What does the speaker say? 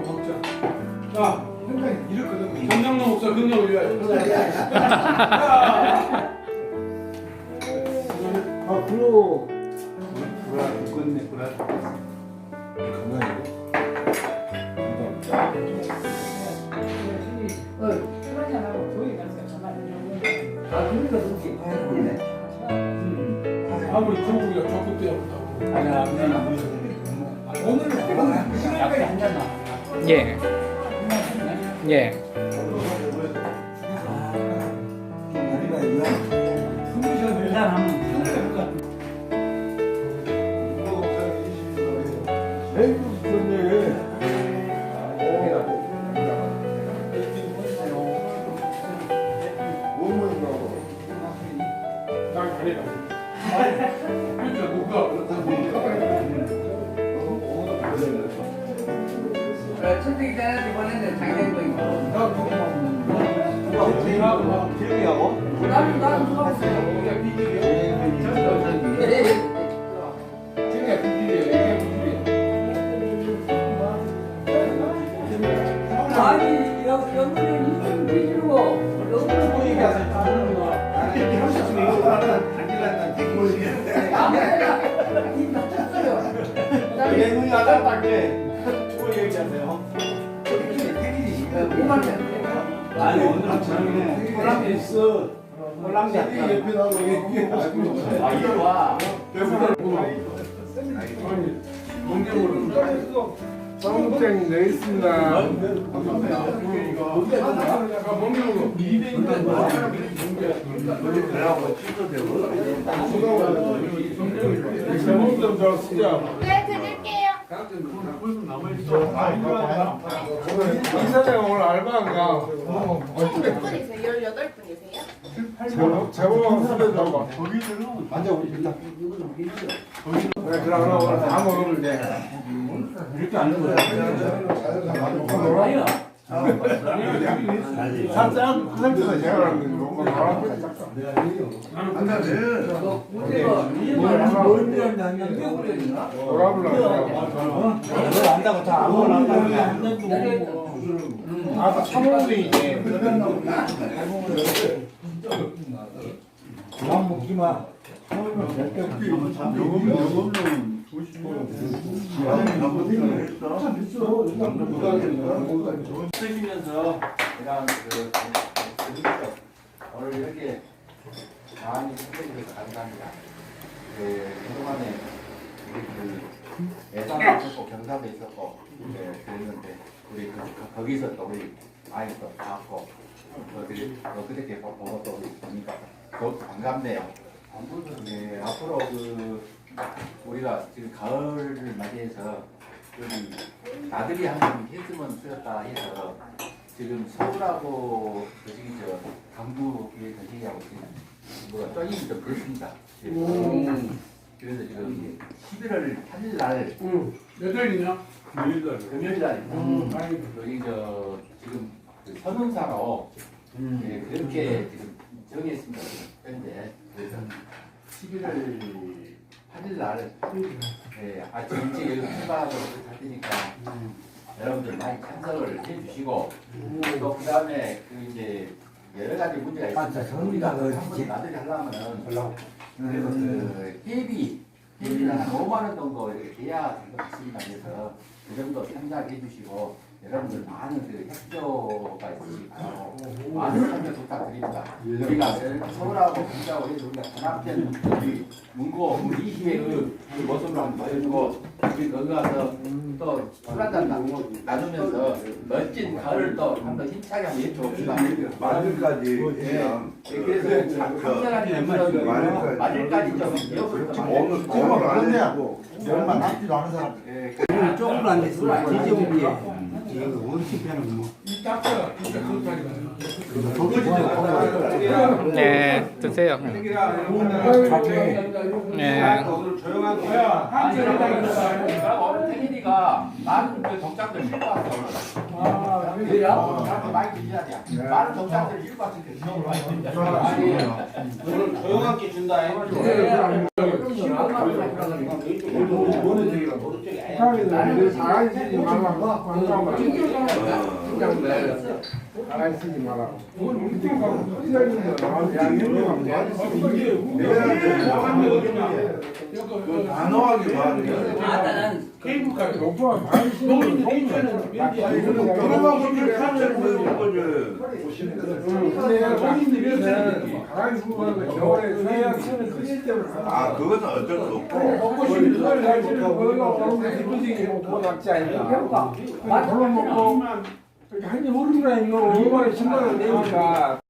먹자. 자, 현장에 이랬거든. 경량도 먹자, 근력 올려야 아, 불로. 불아, 죽겠네, 불아. 아무리 중국이가 적극 되었다고. 아니야, 아니야. 오늘 시간이 안 나나. 예. 예. 선택이 잖아 이번에는 장례도 기억이하고? 나도 나도 누가 봤어요 이게 비질이야. 아니 저녁에 꼴랑이 있어. 꼴랑이 옆에 아 이리 와. 공개물은 청국장 내 있습니다. 공개물로 제목 좀저 쓰자. 네, 드릴게요. 이사장 오늘 알바인가? 몇 분이세요? 18분이세요? 제목 제목 쓰려고. 앉아 우리 일단. 그래 그럼 오늘 다 먹으면 돼. 이렇게 앉는 거야. 사장 그 상태에서 제가 너무 바람 돌아보려고. 너 안다고 다 아무거나 안다고. 아 사모님이네. 밥 먹지 마. 요금 요금은 쓰시면서 그냥 그. 오늘 이렇게 많이 선택해주셔서 감사합니다. 그 그동안에 우리 그 예산도 있었고 경사도 있었고 네, 그랬는데 우리 그, 그- 거기서 또 우리 많이 또 봤고 어떻게 어떻게 보고 또 우리 보니까 또 반갑네요. 네, 앞으로 그 우리가 지금 가을을 맞이해서 나들이 한번 했으면 쓰였다 해서 지금 서울하고 저기 저 저기하고 지금 뭐가 좀 그렇습니다. 그래서 지금 11월 8일 날몇 월이냐? 금요일 날입니다. 여기 저 지금 그 선흥사로 예, 그렇게 지금 정했습니다. 현재. 그래서 11월 8일 날 예, 아침 일찍 여기 출발하도록 할 테니까 여러분들 많이 참석을 해주시고 또 그 다음에 그 이제 여러 가지 문제가 있습니다. 우리가 한번 나들이 하려면은 그래서 그 예비 예비는 한 5만 원 정도 이렇게 돼야 될것 같습니다. 그래서 그 정도 참작해 주시고 여러분들 많은 그 협조가 있으시기 바라고 많은 참여 부탁드립니다. 우리가 서울하고 분자고 해서 우리가 단합된 우리 문고 우리 이희의 그, 그 모습을 한번 보여주고 우리 거기 가서 또 술 한잔 나누면서 멋진 가을을 또 한 번 힘차게 한번 외쳐봅시다. 마늘까지 예, 그래서 강렬한 연말까지. 맞을까지 좀 기억을 좀 오늘 정말 안 하고 얼마 남지도 않은 사람. 예, 조금 안 됐어. 뒤집은 게. 네. 드세요. 네. 오늘 조용한 거야. 한 그리고 시간 오늘 태민이가 많은 그 동작들 읽고 왔어 오늘. 그래요? 많이 드셔야 돼. 많은 동작들 읽고 왔으니까 기억을 많이 든다. 오늘 조용한 게 준다. 사 양념이 단호하게 말해. 아까 난 케이블카를 오빠 많이 쓰는 노인들 거 입장에는 왠지 알고 들어가고 좀 사철 보여준 거지. 근데 가만히 쓰고 가는 거 겨울에 서해안 서는 크실 때부터 아, 그거는 어쩔 수 없고. 먹고 싶은 그걸 잘 쓰는 거가 오는 기분이 더 낫지. 배고파. 물론 먹고. 한입 오르기나 이거. 5만 원, 10만 원 내니까